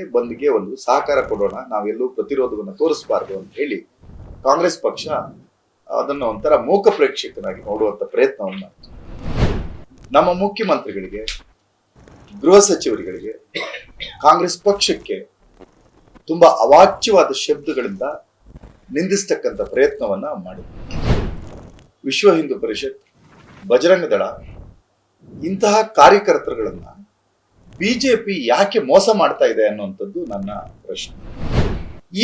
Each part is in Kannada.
ಬಂದ್ಗೆ ಒಂದು ಸಹಕಾರ ಕೊಡೋಣ ನಾವೆಲ್ಲೂ ಪ್ರತಿರೋಧವನ್ನು ತೋರಿಸಬಾರ್ದು ಅಂತ ಹೇಳಿ ಕಾಂಗ್ರೆಸ್ ಪಕ್ಷ ಅದನ್ನು ಒಂಥರ ಮೂಕ ಪ್ರೇಕ್ಷಕನಾಗಿ ನೋಡುವಂತ ಪ್ರಯತ್ನವನ್ನು ನಮ್ಮ ಮುಖ್ಯಮಂತ್ರಿಗಳಿಗೆ, ಗೃಹ ಸಚಿವರುಗಳಿಗೆ ಕಾಂಗ್ರೆಸ್ ಪಕ್ಷಕ್ಕೆ ತುಂಬಾ ಅವಾಚ್ಯವಾದ ಶಬ್ದಗಳಿಂದ ನಿಂದಿಸ್ತಕ್ಕಂಥ ಪ್ರಯತ್ನವನ್ನ ಮಾಡಿ ವಿಶ್ವ ಹಿಂದೂ ಪರಿಷತ್, ಬಜರಂಗ ದಳ ಇಂತಹ ಕಾರ್ಯಕರ್ತರುಗಳನ್ನ ಬಿಜೆಪಿ ಯಾಕೆ ಮೋಸ ಮಾಡ್ತಾ ಇದೆ ಅನ್ನುವಂಥದ್ದು ನನ್ನ ಪ್ರಶ್ನೆ.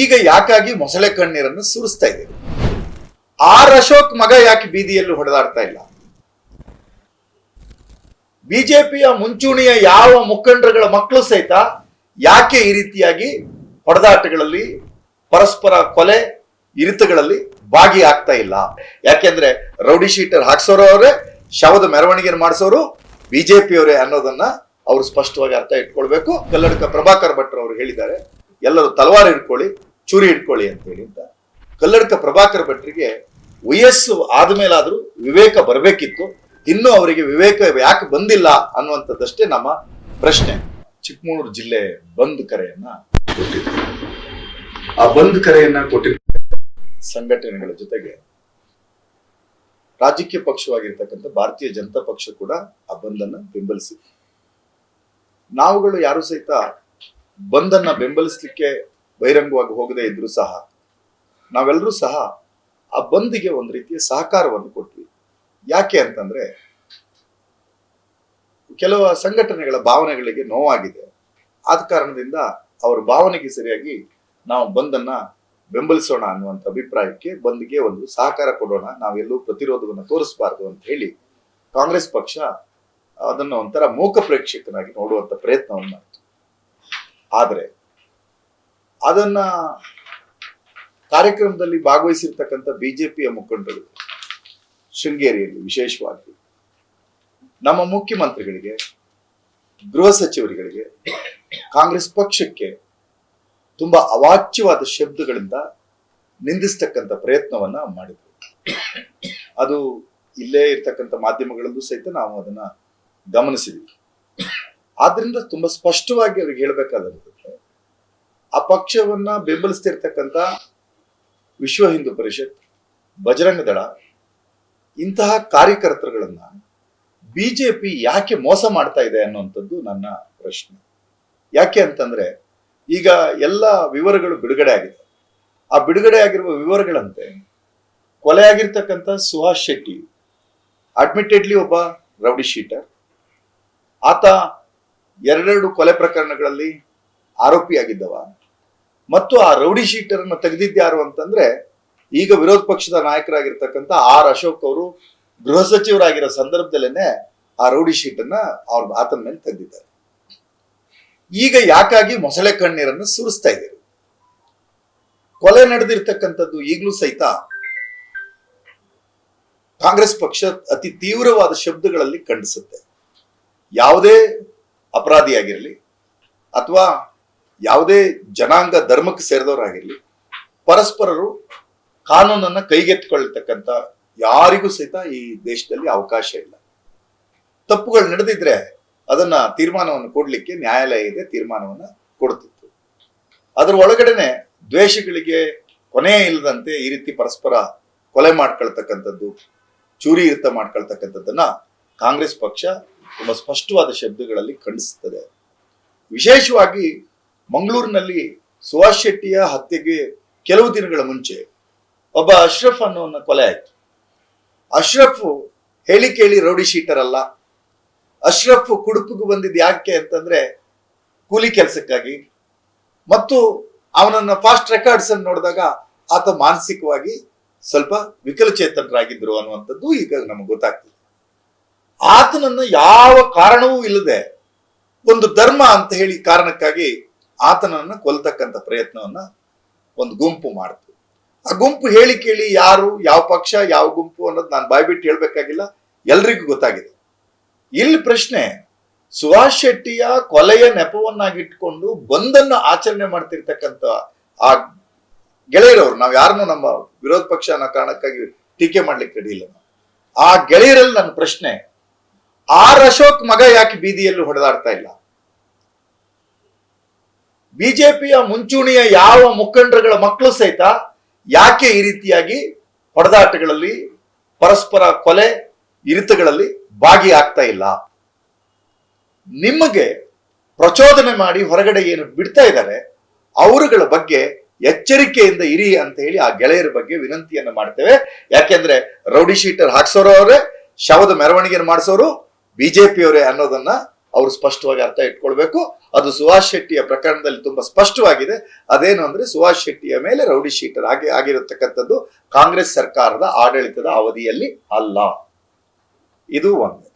ಈಗ ಯಾಕಾಗಿ ಮೊಸಳೆ ಕಣ್ಣೀರನ್ನು ಸುರಿಸ್ತಾ ಇದೆ? ಆರ್ ಅಶೋಕ್ ಮಗ ಯಾಕೆ ಬೀದಿಯಲ್ಲೂ ಹೊಡೆದಾಡ್ತಾ ಇಲ್ಲ? ಬಿಜೆಪಿಯ ಮುಂಚೂಣಿಯ ಯಾವ ಮುಖಂಡರುಗಳ ಮಕ್ಕಳು ಸಹಿತ ಯಾಕೆ ಈ ರೀತಿಯಾಗಿ ಹೊಡೆದಾಟಗಳಲ್ಲಿ ಪರಸ್ಪರ ಕೊಲೆ, ಇರಿತಗಳಲ್ಲಿ ಭಾಗಿಯಾಗ್ತಾ ಇಲ್ಲ? ಯಾಕೆಂದ್ರೆ ರೌಡಿ ಶೀಟರ್ ಹಾಕ್ಸೋರು ಅವರೇ ಶವದ ಮೆರವಣಿಗೆ ಮಾಡಿಸೋರು ಬಿಜೆಪಿಯವರೇ ಅನ್ನೋದನ್ನ ಅವರು ಸ್ಪಷ್ಟವಾಗಿ ಅರ್ಥ ಇಟ್ಕೊಳ್ಬೇಕು. ಕಲ್ಲಡಕ ಪ್ರಭಾಕರ್ ಭಟ್ರು ಅವರು ಹೇಳಿದ್ದಾರೆ, ಎಲ್ಲರೂ ತಲವಾರು ಹಿಡ್ಕೊಳ್ಳಿ, ಚೂರಿ ಹಿಡ್ಕೊಳ್ಳಿ ಅಂತ ಹೇಳಿ ಕಲ್ಲಡಕ ಪ್ರಭಾಕರ್ ಭಟ್ರಿಗೆ ವಯಸ್ಸು ಆದ್ಮೇಲಾದ್ರೂ ವಿವೇಕ ಬರಬೇಕಿತ್ತು. ಇನ್ನೂ ಅವರಿಗೆ ವಿವೇಕ ಯಾಕೆ ಬಂದಿಲ್ಲ ಅನ್ನುವಂಥದ್ದಷ್ಟೇ ನಮ್ಮ ಪ್ರಶ್ನೆ. ಚಿಕ್ಕಮಗಳೂರು ಜಿಲ್ಲೆ ಬಂದ್ ಕರೆಯನ್ನ ಕೊಟ್ಟಿದ್ರು. ಆ ಬಂದ್ ಕರೆಯನ್ನ ಕೊಟ್ಟಿದ್ದ ಸಂಘಟನೆಗಳ ಜೊತೆಗೆ. ರಾಜಕೀಯ ಪಕ್ಷವಾಗಿರ್ತಕ್ಕಂಥ ಭಾರತೀಯ ಜನತಾ ಪಕ್ಷ ಕೂಡ ಆ ಬಂದನ್ನು ಬೆಂಬಲಿಸಿದೆ ನಾವುಗಳು ಯಾರು ಸಹಿತ ಬಂದನ್ನ ಬೆಂಬಲಿಸಲಿಕ್ಕೆ ಬಹಿರಂಗವಾಗಿ ಹೋಗದೇ ಇದ್ರು ಸಹ ನಾವೆಲ್ಲರೂ ಸಹ ಆ ಬಂದಿಗೆ ಒಂದು ರೀತಿಯ ಸಹಕಾರವನ್ನು ಕೊಟ್ವಿ. ಯಾಕೆ ಅಂತಂದ್ರೆ, ಕೆಲವು ಸಂಘಟನೆಗಳ ಭಾವನೆಗಳಿಗೆ ನೋವಾಗಿದೆ. ಆದ ಕಾರಣದಿಂದ ಅವರ ಭಾವನೆಗೆ ಸರಿಯಾಗಿ ನಾವು ಬಂದನ್ನ ಬೆಂಬಲಿಸೋಣ ಅನ್ನುವಂಥ ಅಭಿಪ್ರಾಯಕ್ಕೆ ಬಂದ್ಗೆ ಒಂದು ಸಹಕಾರ ಕೊಡೋಣ, ನಾವೆಲ್ಲೂ ಪ್ರತಿರೋಧವನ್ನು ತೋರಿಸಬಾರದು ಅಂತ ಹೇಳಿ ಕಾಂಗ್ರೆಸ್ ಪಕ್ಷ ಅದನ್ನು ಒಂಥರ ಮೂಕ ಪ್ರೇಕ್ಷಕನಾಗಿ ನೋಡುವಂತ ಪ್ರಯತ್ನವನ್ನು ಮಾಡಿತು. ಆದರೆ ಅದನ್ನ ಕಾರ್ಯಕ್ರಮದಲ್ಲಿ ಭಾಗವಹಿಸಿರ್ತಕ್ಕಂಥ ಬಿಜೆಪಿಯ ಮುಖಂಡರು ಶೃಂಗೇರಿಯಲ್ಲಿ ವಿಶೇಷವಾಗಿ, ನಮ್ಮ ಮುಖ್ಯಮಂತ್ರಿಗಳಿಗೆ, ಗೃಹ ಸಚಿವರುಗಳಿಗೆ, ಕಾಂಗ್ರೆಸ್ ಪಕ್ಷಕ್ಕೆ ತುಂಬಾ ಅವಾಚ್ಯವಾದ ಶಬ್ದಗಳಿಂದ ನಿಂದಿಸ್ತಕ್ಕಂಥ ಪ್ರಯತ್ನವನ್ನ ಮಾಡಿದ್ರು. ಅದು ಇಲ್ಲೇ ಇರ್ತಕ್ಕಂಥ ಮಾಧ್ಯಮಗಳಲ್ಲೂ ಸಹಿತ ನಾವು ಅದನ್ನ ಗಮನಿಸಿದ್ವಿ. ಆದ್ರಿಂದ ತುಂಬಾ ಸ್ಪಷ್ಟವಾಗಿ ಅವ್ರಿಗೆ ಹೇಳಬೇಕಾದ್ರೆ ಆ ಪಕ್ಷವನ್ನ ಬೆಂಬಲಿಸ್ತಿರ್ತಕ್ಕಂಥ ವಿಶ್ವ ಹಿಂದೂ ಪರಿಷತ್, ಬಜರಂಗ ದಳ, ಇಂತಹ ಕಾರ್ಯಕರ್ತರುಗಳನ್ನ ಬಿಜೆಪಿ ಯಾಕೆ ಮೋಸ ಮಾಡ್ತಾ ಇದೆ ಅನ್ನುವಂಥದ್ದು ನನ್ನ ಪ್ರಶ್ನೆ. ಯಾಕೆ ಅಂತಂದ್ರೆ, ಈಗ ಎಲ್ಲ ವಿವರಗಳು ಬಿಡುಗಡೆ ಆಗಿದೆ. ಆ ಬಿಡುಗಡೆ ಆಗಿರುವ ವಿವರಗಳಂತೆ ಕೊಲೆಯಾಗಿರ್ತಕ್ಕಂಥ ಸುಹಾಸ್ ಶೆಟ್ಟಿ, ಅಡ್ಮಿಟೆಡ್ಲಿ ಒಬ್ಬ ರೌಡಿ ಶೀಟರ್ ಆತ ಎರಡೆರಡು ಕೊಲೆ ಪ್ರಕರಣಗಳಲ್ಲಿ ಆರೋಪಿಯಾಗಿದ್ದವ. ಮತ್ತು ಆ ರೌಡಿ ಶೀಟರ್ ಅನ್ನ ತೆಗೆದಿದ್ಯಾರು ಅಂತಂದ್ರೆ ಈಗ ವಿರೋಧ ಪಕ್ಷದ ನಾಯಕರಾಗಿರ್ತಕ್ಕಂಥ ಆರ್ ಅಶೋಕ್ ಅವರು ಗೃಹ ಸಚಿವರಾಗಿರೋ ಸಂದರ್ಭದಲ್ಲೇನೆ ಆ ರೌಡಿ ಶೀಟ್ ಅನ್ನ ಅವ್ರ ಆತನ ಮೇಲೆ ತೆಗೆದಿದ್ದಾರೆ. ಈಗ ಯಾಕಾಗಿ ಮೊಸಳೆ ಕಣ್ಣೀರನ್ನು ಸುರಿಸ್ತಾ ಇದ್ದೀರಿ? ಕೊಲೆ ನಡೆದಿರ್ತಕ್ಕಂಥದ್ದು ಈಗಲೂ ಸಹಿತ ಕಾಂಗ್ರೆಸ್ ಪಕ್ಷ ಅತಿ ತೀವ್ರವಾದ ಶಬ್ದಗಳಲ್ಲಿ ಖಂಡಿಸುತ್ತೆ. ಯಾವುದೇ ಅಪರಾಧಿಯಾಗಿರಲಿ ಅಥವಾ ಯಾವುದೇ ಜನಾಂಗ ಧರ್ಮಕ್ಕೆ ಸೇರಿದವರಾಗಿರಲಿ, ಪರಸ್ಪರರು ಕಾನೂನನ್ನ ಕೈಗೆತ್ತಿಕೊಳ್ಳತಕ್ಕಂಥ ಯಾರಿಗೂ ಸಹಿತ ಈ ದೇಶದಲ್ಲಿ ಅವಕಾಶ ಇಲ್ಲ. ತಪ್ಪುಗಳು ನಡೆದಿದ್ರೆ ಅದನ್ನ ತೀರ್ಮಾನವನ್ನು ಕೊಡಲಿಕ್ಕೆ ನ್ಯಾಯಾಲಯ ಇದೆ, ತೀರ್ಮಾನವನ್ನು ಕೊಡ್ತಿತ್ತು. ಅದರ ಒಳಗಡೆನೆ ದ್ವೇಷಗಳಿಗೆ ಕೊನೆ ಇಲ್ಲದಂತೆ ಈ ರೀತಿ ಪರಸ್ಪರ ಕೊಲೆ ಮಾಡ್ಕೊಳ್ತಕ್ಕಂಥದ್ದು, ಚೂರಿ ಇರ್ತ ಮಾಡ್ಕೊಳ್ತಕ್ಕಂಥದ್ದನ್ನ ಕಾಂಗ್ರೆಸ್ ಪಕ್ಷ ತುಂಬಾ ಸ್ಪಷ್ಟವಾದ ಶಬ್ದಗಳಲ್ಲಿ ಖಂಡಿಸುತ್ತದೆ. ವಿಶೇಷವಾಗಿ ಮಂಗಳೂರಿನಲ್ಲಿ ಸುಭಾಷ್ ಶೆಟ್ಟಿಯ ಹತ್ಯೆಗೆ ಕೆಲವು ದಿನಗಳ ಮುಂಚೆ ಒಬ್ಬ ಅಶ್ರಫ್ ಅನ್ನೋನ್ನ ಕೊಲೆ ಆಯ್ತು. ಅಶ್ರಫ್ ಹೇಳಿ ಕೇಳಿ ರೌಡಿ ಶೀಟರ್ ಅಲ್ಲ. ಅಶ್ರಫ್ ಕುಡುಪಿಗೆ ಬಂದಿದ್ದು ಯಾಕೆ ಅಂತಂದ್ರೆ ಕೂಲಿ ಕೆಲಸಕ್ಕಾಗಿ ಮತ್ತು ಅವನನ್ನ ಫಾಸ್ಟ್ ರೆಕಾರ್ಡ್ಸ್ ಅನ್ನು ನೋಡಿದಾಗ ಆತ ಮಾನಸಿಕವಾಗಿ ಸ್ವಲ್ಪ ವಿಕಲಚೇತನರಾಗಿದ್ರು ಅನ್ನುವಂಥದ್ದು ಈಗ ನಮಗೆ ಗೊತ್ತಾಗ್ತದೆ. ಆತನನ್ನ ಯಾವ ಕಾರಣವೂ ಇಲ್ಲದೆ ಒಂದು ಧರ್ಮ ಅಂತ ಹೇಳಿ ಕಾರಣಕ್ಕಾಗಿ ಆತನನ್ನು ಕೊಲ್ತಕ್ಕಂಥ ಪ್ರಯತ್ನವನ್ನ ಒಂದು ಗುಂಪು ಮಾಡ್ತು. ಆ ಗುಂಪು ಹೇಳಿ ಕೇಳಿ ಯಾರು, ಯಾವ ಪಕ್ಷ, ಯಾವ ಗುಂಪು ಅನ್ನೋದು ನಾನು ಬಾಯ್ಬಿಟ್ಟು ಹೇಳ್ಬೇಕಾಗಿಲ್ಲ, ಎಲ್ರಿಗೂ ಗೊತ್ತಾಗಿದೆ. ಇಲ್ಲಿ ಪ್ರಶ್ನೆ, ಸುಭಾಷ್ ಶೆಟ್ಟಿಯ ಕೊಲೆಯ ನೆಪವನ್ನಾಗಿಟ್ಕೊಂಡು ಬಂದನ್ನು ಆಚರಣೆ ಮಾಡ್ತಿರ್ತಕ್ಕಂಥ ಆ ಗೆಳೆಯರವ್ರು, ನಾವು ಯಾರನ್ನು ನಮ್ಮ ವಿರೋಧ ಪಕ್ಷ ಅನ್ನೋ ಕಾರಣಕ್ಕಾಗಿ ಟೀಕೆ ಮಾಡ್ಲಿಕ್ಕೆ ರೆಡಿ ಇಲ್ಲ. ಆ ಗೆಳೆಯರಲ್ಲಿ ನನ್ನ ಪ್ರಶ್ನೆ ಆರ್ ಅಶೋಕ್ ಮಗ ಯಾಕೆ ಬೀದಿಯಲ್ಲಿ ಹೊಡೆದಾಡ್ತಾ ಇಲ್ಲ? ಬಿಜೆಪಿಯ ಮುಂಚೂಣಿಯ ಯಾವ ಮುಖಂಡರುಗಳ ಮಕ್ಕಳು ಸಹಿತ ಯಾಕೆ ಈ ರೀತಿಯಾಗಿ ಹೊಡೆದಾಟಗಳಲ್ಲಿ ಪರಸ್ಪರ ಕೊಲೆ, ಇರಿತಗಳಲ್ಲಿ ಭಾಗಿಯಾಗ್ತಾ ಇಲ್ಲ? ನಿಮಗೆ ಪ್ರಚೋದನೆ ಮಾಡಿ ಹೊರಗಡೆ ಏನು ಬಿಡ್ತಾ ಇದ್ದಾರೆ, ಅವರುಗಳ ಬಗ್ಗೆ ಎಚ್ಚರಿಕೆಯಿಂದ ಇರಿ ಅಂತ ಹೇಳಿ ಆ ಗೆಳೆಯರ ಬಗ್ಗೆ ವಿನಂತಿಯನ್ನು ಮಾಡ್ತೇವೆ. ಯಾಕೆಂದ್ರೆ ರೌಡಿ ಶೀಟರ್ ಹಾಕ್ಸೋರು ಅವರೇ ಶವದ ಮೆರವಣಿಗೆಯನ್ನು ಮಾಡಿಸೋರು ಬಿಜೆಪಿಯವರೇ ಅನ್ನೋದನ್ನ ಅವರು ಸ್ಪಷ್ಟವಾಗಿ ಅರ್ಥ ಇಟ್ಕೊಳ್ಬೇಕು. ಅದು ಸುಭಾಷ್ ಶೆಟ್ಟಿಯ ಪ್ರಕರಣದಲ್ಲಿ ತುಂಬಾ ಸ್ಪಷ್ಟವಾಗಿದೆ. ಅದೇನು ಅಂದ್ರೆ ಸುಭಾಷ್ ಶೆಟ್ಟಿಯ ಮೇಲೆ ರೌಡಿ ಶೀಟರ್ ಆಗಿ ಆಗಿರತಕ್ಕಂಥದ್ದು ಕಾಂಗ್ರೆಸ್ ಸರ್ಕಾರದ ಆಡಳಿತದ ಅವಧಿಯಲ್ಲಿ ಅಲ್ಲ. ಇದು ಒಂದು.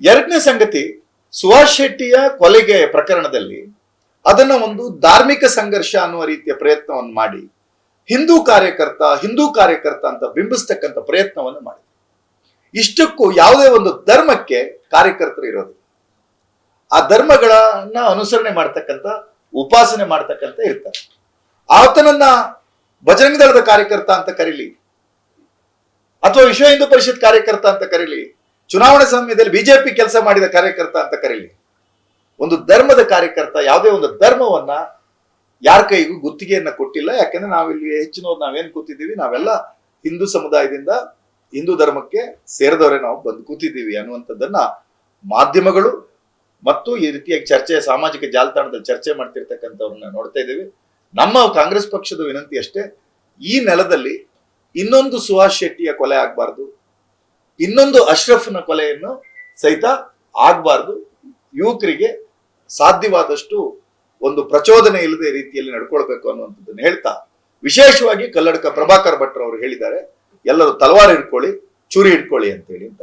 ಎರಡನೇ ಸಂಗತಿ, ಸುಭಾಷ್ ಶೆಟ್ಟಿಯ ಕೊಲೆಗೆ ಪ್ರಕರಣದಲ್ಲಿ ಅದನ್ನ ಒಂದು ಧಾರ್ಮಿಕ ಸಂಘರ್ಷ ಅನ್ನುವ ರೀತಿಯ ಪ್ರಯತ್ನವನ್ನು ಮಾಡಿ. ಹಿಂದೂ ಕಾರ್ಯಕರ್ತ ಹಿಂದೂ ಕಾರ್ಯಕರ್ತ ಅಂತ ಬಿಂಬಿಸ್ತಕ್ಕಂಥ ಪ್ರಯತ್ನವನ್ನು ಮಾಡಿ ಇಷ್ಟಕ್ಕೂ ಯಾವುದೇ ಒಂದು ಧರ್ಮಕ್ಕೆ ಕಾರ್ಯಕರ್ತರು ಇರೋದು. ಆ ಧರ್ಮಗಳನ್ನ ಅನುಸರಣೆ ಮಾಡ್ತಕ್ಕಂಥ, ಉಪಾಸನೆ ಮಾಡ್ತಕ್ಕಂತ ಇರ್ತಾರೆ. ಆತನನ್ನ ಬಜರಂಗ ದಳದ ಕಾರ್ಯಕರ್ತ ಅಂತ ಕರೀಲಿ, ಅಥವಾ ವಿಶ್ವ ಹಿಂದೂ ಪರಿಷತ್ ಕಾರ್ಯಕರ್ತ ಅಂತ ಕರೀಲಿ, ಚುನಾವಣೆ ಸಮಯದಲ್ಲಿ ಬಿಜೆಪಿ ಕೆಲಸ ಮಾಡಿದ ಕಾರ್ಯಕರ್ತ ಅಂತ ಕರೀಲಿ, ಒಂದು ಧರ್ಮದ ಕಾರ್ಯಕರ್ತ, ಯಾವುದೇ ಒಂದು ಧರ್ಮವನ್ನ ಯಾರ ಕೈಗೂ ಗುತ್ತಿಗೆಯನ್ನ ಕೊಟ್ಟಿಲ್ಲ. ಯಾಕಂದ್ರೆ ನಾವಿಲ್ಲಿ ಹೆಚ್ಚಿನವ್ರು, ನಾವೇನ್ ಕೂತಿದ್ದೀವಿ, ನಾವೆಲ್ಲ ಹಿಂದೂ ಸಮುದಾಯದಿಂದ ಹಿಂದೂ ಧರ್ಮಕ್ಕೆ ಸೇರಿದವರೇ ನಾವು ಬಂದು ಕೂತಿದ್ದೀವಿ ಅನ್ನುವಂಥದ್ದನ್ನ ಮಾಧ್ಯಮಗಳು ಮತ್ತು ಈ ರೀತಿಯಾಗಿ ಚರ್ಚೆ, ಸಾಮಾಜಿಕ ಜಾಲತಾಣದಲ್ಲಿ ಚರ್ಚೆ ಮಾಡ್ತಿರ್ತಕ್ಕಂಥವ್ರನ್ನ ನೋಡ್ತಾ ಇದ್ದೀವಿ. ನಮ್ಮ ಕಾಂಗ್ರೆಸ್ ಪಕ್ಷದ ವಿನಂತಿ ಅಷ್ಟೇ, ಈ ನೆಲದಲ್ಲಿ ಇನ್ನೊಂದು ಸುಹಾಸ್ ಶೆಟ್ಟಿಯ ಕೊಲೆ ಆಗ್ಬಾರ್ದು, ಇನ್ನೊಂದು ಅಶ್ರಫ್ನ ಕೊಲೆಯನ್ನು ಸಹಿತ ಆಗ್ಬಾರ್ದು, ಯುವಕರಿಗೆ ಸಾಧ್ಯವಾದಷ್ಟು ಒಂದು ಪ್ರಚೋದನೆ ಇಲ್ಲದೆ ರೀತಿಯಲ್ಲಿ ನಡ್ಕೊಳ್ಬೇಕು ಅನ್ನುವಂಥದ್ದನ್ನು ಹೇಳ್ತಾ, ವಿಶೇಷವಾಗಿ ಕಲ್ಲಡಕ ಪ್ರಭಾಕರ್ ಭಟ್ರು ಅವರು ಹೇಳಿದ್ದಾರೆ. ಎಲ್ಲರೂ ತಲವಾರು ಹಿಡ್ಕೊಳ್ಳಿ, ಚೂರಿ ಹಿಡ್ಕೊಳ್ಳಿ ಅಂತ ಹೇಳಿ ಅಂತ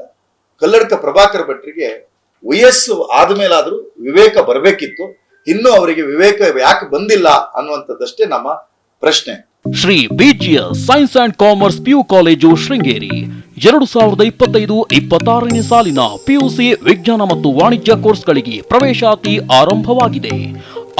ಕಲ್ಲಡ್ಕ ಪ್ರಭಾಕರ್ ಭಟ್ರಿಗೆ ವಯಸ್ಸು ಆದ್ಮೇಲಾದ್ರೂ ವಿವೇಕ ಬರಬೇಕಿತ್ತು. ಇನ್ನೂ ಅವರಿಗೆ ವಿವೇಕ ಯಾಕೆ ಬಂದಿಲ್ಲ ಅನ್ನುವಂಥದ್ದಷ್ಟೇ ನಮ್ಮ ಪ್ರಶ್ನೆ. Shri BGS science and commerce PU college Sringeri. ಎರಡು ಸಾವಿರದ ಇಪ್ಪತ್ತೈದು ಇಪ್ಪತ್ತಾರನೇ ಸಾಲಿನ ಪಿಯುಸಿ ವಿಜ್ಞಾನ ಮತ್ತು ವಾಣಿಜ್ಯ ಕೋರ್ಸ್ಗಳಿಗೆ ಪ್ರವೇಶಾತಿ ಆರಂಭವಾಗಿದೆ.